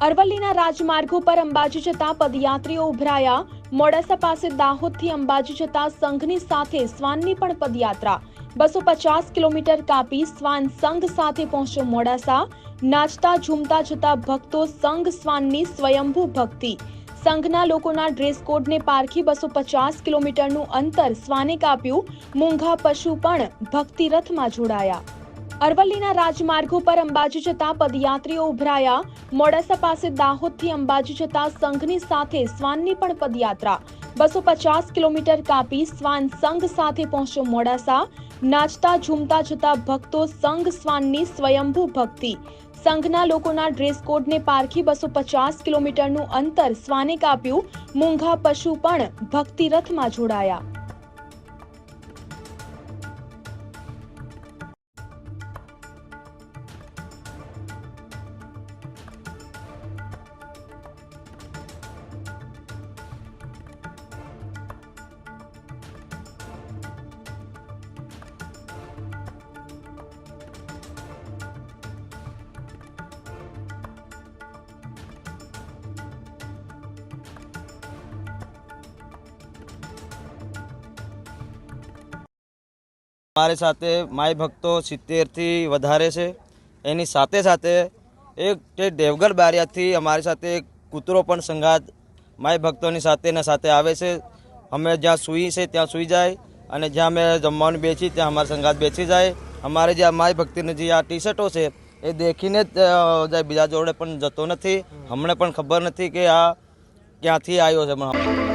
અરવલ્લીના રાજમાર્ગો પર અંબાજી જતા પદયાત્રીઓ ઉભરાયા. મોડાસા પાસે દાહોદથી અંબાજી જતા સંઘની સાથે શ્વાનની પણ પદયાત્રા. બસો પચાસ કિલોમીટર કાપી શ્વાન સંઘ સાથે પહોંચ્યો મોડાસા. નાચતા, ઝૂમતા જતા ભક્તો સંઘ સ્વાનની સ્વયંભૂ ભક્તિ. સંઘના લોકોના ડ્રેસ કોડને પારખી બસો પચાસ કિલોમીટરનું અંતર સ્વાને કાપ્યું. મૂંઘા પશુ પણ ભક્તિ રથમાં જોડાયા. અરવલ્લીના રાજમાર્ગો પર અંબાજી જતા પદયાત્રીઓ ઉભરાયા. મોડાસા પાસે દાહોદથી અંબાજી જતા સંઘની સાથે શ્વાનની પણ પદયાત્રા. બસો પચાસ કિલોમીટર કાપી શ્વાન સંઘ સાથે પહોંચ્યો મોડાસા. નાચતા, ઝૂમતા જતા ભક્તો સંઘ સ્વાનની સ્વયંભૂ ભક્તિ. સંઘના લોકોના ડ્રેસ કોડને પારખી બસો પચાસ કિલોમીટરનું અંતર શ્વાને કાપ્યું. મૂંઘા પશુ પણ ભક્તિ રથમાં જોડાયા. મારી સાથે માય ભક્તો સિત્તેરથી વધારે છે. એની સાથે સાથે એક તે દેવગઢ બારિયાથી અમારી સાથે એક કૂતરો પણ સંઘાત માય ભક્તોની સાથે એના સાથે આવે છે. અમે જ્યાં સૂઈ છે ત્યાં સૂઈ જાય અને જ્યાં અમે જમવાનું બેસી ત્યાં અમારા સંગાત બેસી જાય. અમારે જે માય ભક્તિની જે આ ટી શર્ટો છે એ દેખીને જ જાય. બીજા જોડે પણ જતો નથી. હમણાં પણ ખબર નથી કે આ ક્યાંથી આવ્યો છે. પણ